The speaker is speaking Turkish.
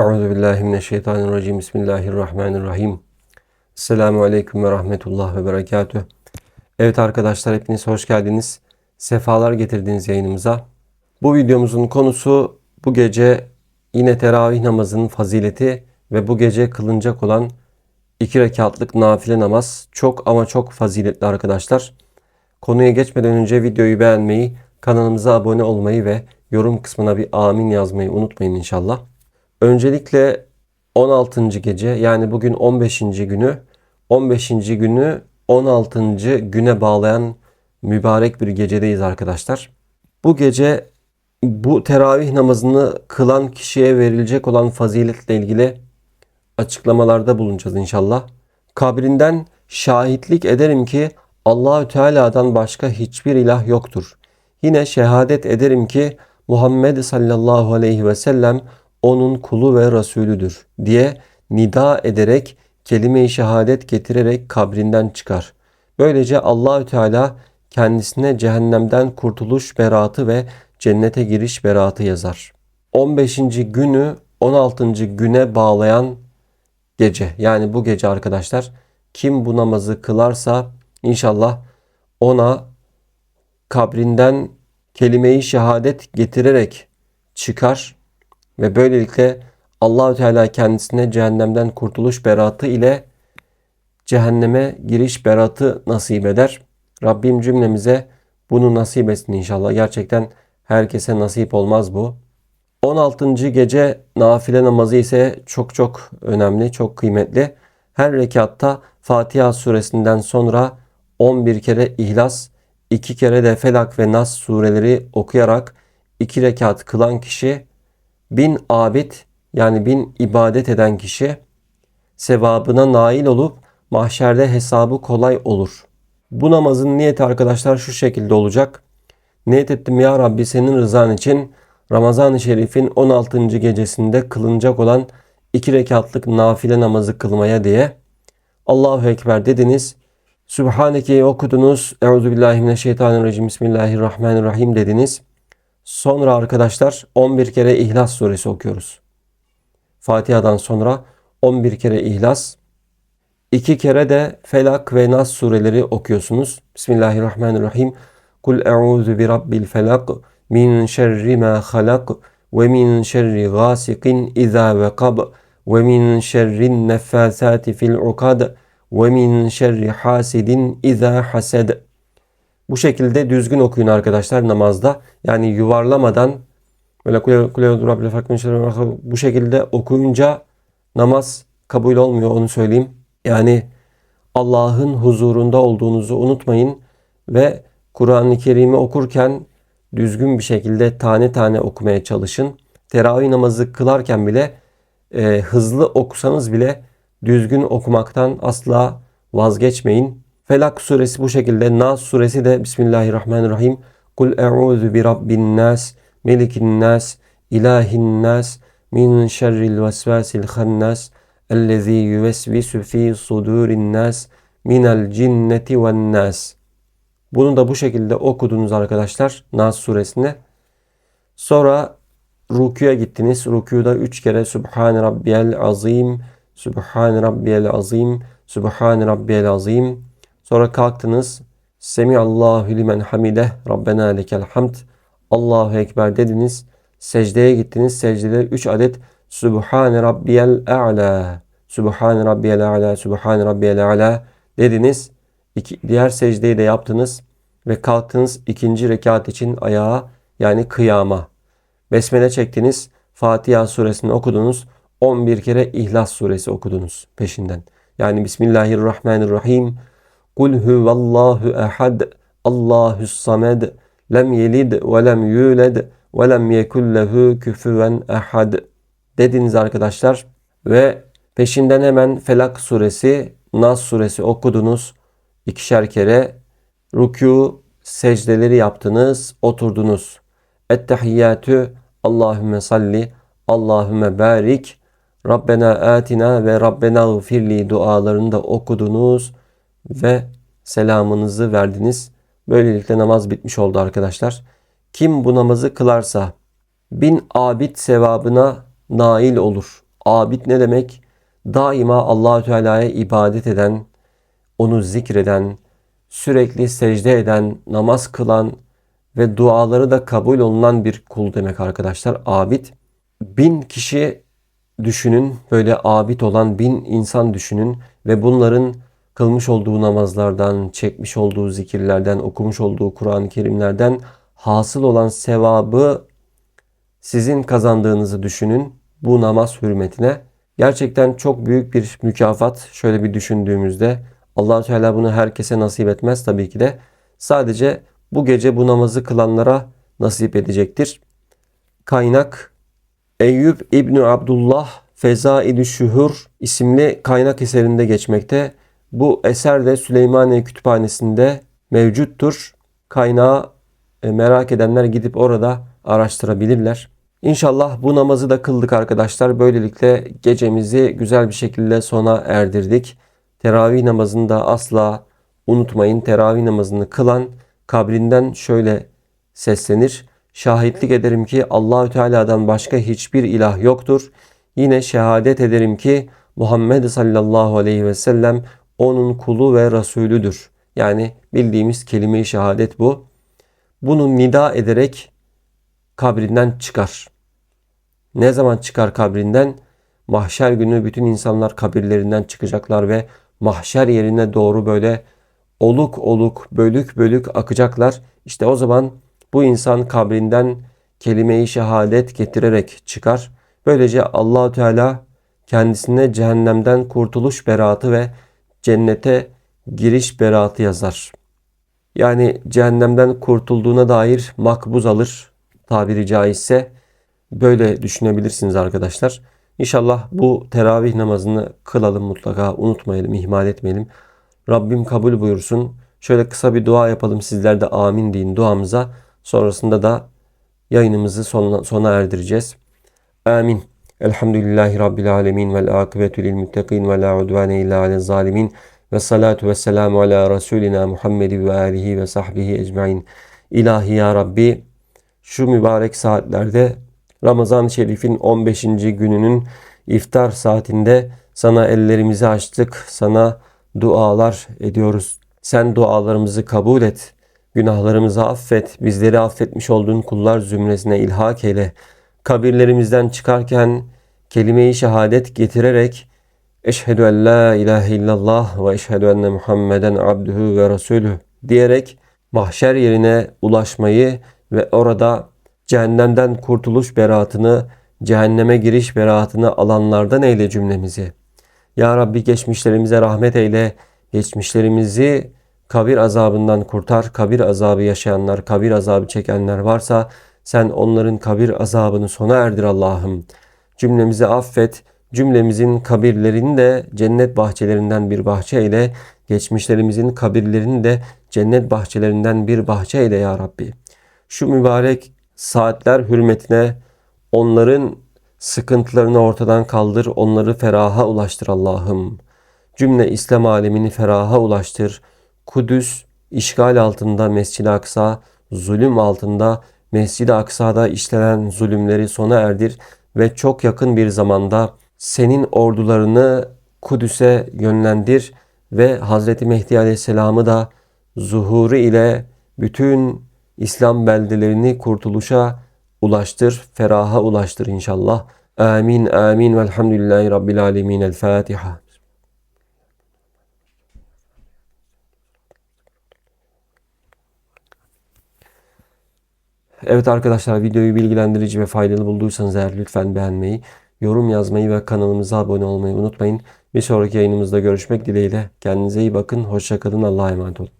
Euzu billahi mineşşeytanirracim. Bismillahirrahmanirrahim. Selamun aleyküm ve rahmetullah ve berekatüh. Evet arkadaşlar hepiniz hoş geldiniz. Sefalar getirdiniz yayınımıza. Bu videomuzun konusu bu gece yine teravih namazının fazileti ve bu gece kılınacak olan iki rekatlık nafile namaz. Çok ama çok faziletli arkadaşlar. Konuya geçmeden önce videoyu beğenmeyi, kanalımıza abone olmayı ve yorum kısmına bir amin yazmayı unutmayın inşallah. Öncelikle 16. gece yani bugün 15. günü 15. günü 16. güne bağlayan mübarek bir gecedeyiz arkadaşlar. Bu gece bu teravih namazını kılan kişiye verilecek olan faziletle ilgili açıklamalarda bulunacağız inşallah. Kabrinden şahitlik ederim ki Allahü Teala'dan başka hiçbir ilah yoktur. Yine şehadet ederim ki Muhammed sallallahu aleyhi ve sellem onun kulu ve Resulüdür diye nida ederek kelime-i şehadet getirerek kabrinden çıkar. Böylece Allahü Teala kendisine cehennemden kurtuluş beratı ve cennete giriş beratı yazar. 15. günü 16. güne bağlayan gece yani bu gece arkadaşlar kim bu namazı kılarsa inşallah ona kabrinden kelime-i şehadet getirerek çıkar ve böylelikle Allahü Teala kendisine cehennemden kurtuluş beratı ile cehenneme giriş beratı nasip eder. Rabbim cümlemize bunu nasip etsin inşallah. Gerçekten herkese nasip olmaz bu. 16. gece nafile namazı ise çok çok önemli, çok kıymetli. Her rekatta Fatiha suresinden sonra 11 kere İhlas, 2 kere de Felak ve Nas sureleri okuyarak 2 rekat kılan kişi bin abid yani bin ibadet eden kişi sevabına nail olup mahşerde hesabı kolay olur. Bu namazın niyeti arkadaşlar şu şekilde olacak. Niyet ettim ya Rabbi senin rızan için Ramazan-ı Şerif'in 16. gecesinde kılınacak olan iki rekatlık nafile namazı kılmaya diye. Allahu Ekber dediniz. Sübhaneke'yi okudunuz. Euzubillahimineşşeytanirracim. Bismillahirrahmanirrahim dediniz. Sonra arkadaşlar 11 kere İhlas suresi okuyoruz. Fatiha'dan sonra 11 kere İhlas, 2 kere de Felak ve Nas sureleri okuyorsunuz. Bismillahirrahmanirrahim. Kul e'udhu bi rabbil felak min şerri ma halak ve min şerri gasikin iza vekab ve min şerrin neffasati fil ukad ve min şerri hasidin iza hased. Bu şekilde düzgün okuyun arkadaşlar namazda. Yani yuvarlamadan böyle bu şekilde okuyunca namaz kabul olmuyor onu söyleyeyim. Yani Allah'ın huzurunda olduğunuzu unutmayın ve Kur'an-ı Kerim'i okurken düzgün bir şekilde tane tane okumaya çalışın. Teravih namazı kılarken bile e, hızlı okusanız bile düzgün okumaktan asla vazgeçmeyin. Felak suresi bu şekilde. Nas suresi de Bismillahirrahmanirrahim. Kul e'udhu bi rabbin nas, melikin nas, ilahin nas, min şerril vesvasil hannas, ellezî yüvesvisu fî sudurin nas, minel cinneti ven nas. Bunu da bu şekilde okudunuz arkadaşlar Nas suresinde. Sonra rukuya gittiniz. Rukuda üç kere Subhan Rabbiyel Azim, Subhan Rabbiyel Azim, Subhan Rabbiyel Azim Sonra kalktınız. Semiallahu limen hamide. Rabbena lekel hamd. Allahu Ekber dediniz. Secdeye gittiniz. Secdede 3 adet Subhane Rabbiyel A'la. Subhane Rabbiyel A'la. Subhane Rabbiyel A'la dediniz. İki, diğer secdeyi de yaptınız ve kalktınız ikinci rekat için ayağa yani kıyama. Besmele çektiniz. Fatiha suresini okudunuz. 11 kere İhlas suresi okudunuz peşinden. Yani Bismillahirrahmanirrahim. Kul huvallahu ehad. Allahus samed. Lem yelid ve lem yulad ve lem yekul lehu küfüven ehad. Dediniz arkadaşlar ve peşinden hemen Felak suresi, Nas suresi okudunuz. ikişer kere rükû, secdeleri yaptınız, oturdunuz. Ettehiyyatü Allahümme salli, Allahümme barik, Rabbena atina ve Rabbena gfirli dualarını da okudunuz ve selamınızı verdiniz. Böylelikle namaz bitmiş oldu arkadaşlar. Kim bu namazı kılarsa bin abid sevabına nail olur. Abid ne demek? Daima Allahü Teala'ya ibadet eden, onu zikreden, sürekli secde eden, namaz kılan ve duaları da kabul olunan bir kul demek arkadaşlar. Abid. Bin kişi düşünün, böyle abid olan bin insan düşünün ve bunların kılmış olduğu namazlardan, çekmiş olduğu zikirlerden, okumuş olduğu Kur'an-ı Kerimlerden hasıl olan sevabı sizin kazandığınızı düşünün bu namaz hürmetine. Gerçekten çok büyük bir mükafat şöyle bir düşündüğümüzde allah Teala bunu herkese nasip etmez tabii ki de. Sadece bu gece bu namazı kılanlara nasip edecektir. Kaynak Eyüp İbni Abdullah Fezaid-i Şuhur isimli kaynak eserinde geçmekte. Bu eser de Süleymaniye Kütüphanesi'nde mevcuttur. Kaynağı e, merak edenler gidip orada araştırabilirler. İnşallah bu namazı da kıldık arkadaşlar. Böylelikle gecemizi güzel bir şekilde sona erdirdik. Teravih namazını da asla unutmayın. Teravih namazını kılan kabrinden şöyle seslenir. Şahitlik ederim ki Allahü Teala'dan başka hiçbir ilah yoktur. Yine şehadet ederim ki Muhammed sallallahu aleyhi ve sellem onun kulu ve Resulüdür. Yani bildiğimiz kelime-i şehadet bu. Bunu nida ederek kabrinden çıkar. Ne zaman çıkar kabrinden? Mahşer günü bütün insanlar kabirlerinden çıkacaklar ve mahşer yerine doğru böyle oluk oluk, bölük bölük akacaklar. İşte o zaman bu insan kabrinden kelime-i şehadet getirerek çıkar. Böylece allah Teala kendisine cehennemden kurtuluş beratı ve cennete giriş beratı yazar. Yani cehennemden kurtulduğuna dair makbuz alır tabiri caizse. Böyle düşünebilirsiniz arkadaşlar. İnşallah bu teravih namazını kılalım mutlaka unutmayalım, ihmal etmeyelim. Rabbim kabul buyursun. Şöyle kısa bir dua yapalım sizler de amin deyin duamıza. Sonrasında da yayınımızı sona, sona erdireceğiz. Amin. Elhamdülillahi Rabbil alemin vel akıbetü lil muttakin ve la udvane illa alel zalimin. Ve salatu ve selamu ala Resulina Muhammedi ve alihi ve sahbihi ecmain. İlahi ya Rabbi şu mübarek saatlerde Ramazan-ı Şerif'in 15. gününün iftar saatinde sana ellerimizi açtık, sana dualar ediyoruz. Sen dualarımızı kabul et, günahlarımızı affet, bizleri affetmiş olduğun kullar zümresine ilhak eyle. Kabirlerimizden çıkarken kelime-i şehadet getirerek Eşhedü en la ilahe illallah ve eşhedü enne Muhammeden abduhu ve resulü diyerek mahşer yerine ulaşmayı ve orada cehennemden kurtuluş beratını, cehenneme giriş beratını alanlardan eyle cümlemizi. Ya Rabbi geçmişlerimize rahmet eyle, geçmişlerimizi kabir azabından kurtar. Kabir azabı yaşayanlar, kabir azabı çekenler varsa sen onların kabir azabını sona erdir Allah'ım. Cümlemizi affet, cümlemizin kabirlerini de cennet bahçelerinden bir bahçe ile, geçmişlerimizin kabirlerini de cennet bahçelerinden bir bahçe ile ya Rabbi. Şu mübarek saatler hürmetine onların sıkıntılarını ortadan kaldır, onları feraha ulaştır Allah'ım. Cümle İslam alemini feraha ulaştır. Kudüs işgal altında Mescid-i Aksa, zulüm altında Mescid-i Aksa'da işlenen zulümleri sona erdir ve çok yakın bir zamanda senin ordularını Kudüs'e yönlendir ve Hazreti Mehdi Aleyhisselam'ı da zuhuru ile bütün İslam beldelerini kurtuluşa ulaştır, feraha ulaştır inşallah. Amin, amin. Velhamdülillahi Rabbil alemin. El Fatiha. Evet arkadaşlar videoyu bilgilendirici ve faydalı bulduysanız eğer lütfen beğenmeyi, yorum yazmayı ve kanalımıza abone olmayı unutmayın. Bir sonraki yayınımızda görüşmek dileğiyle. Kendinize iyi bakın. Hoşçakalın. Allah'a emanet olun.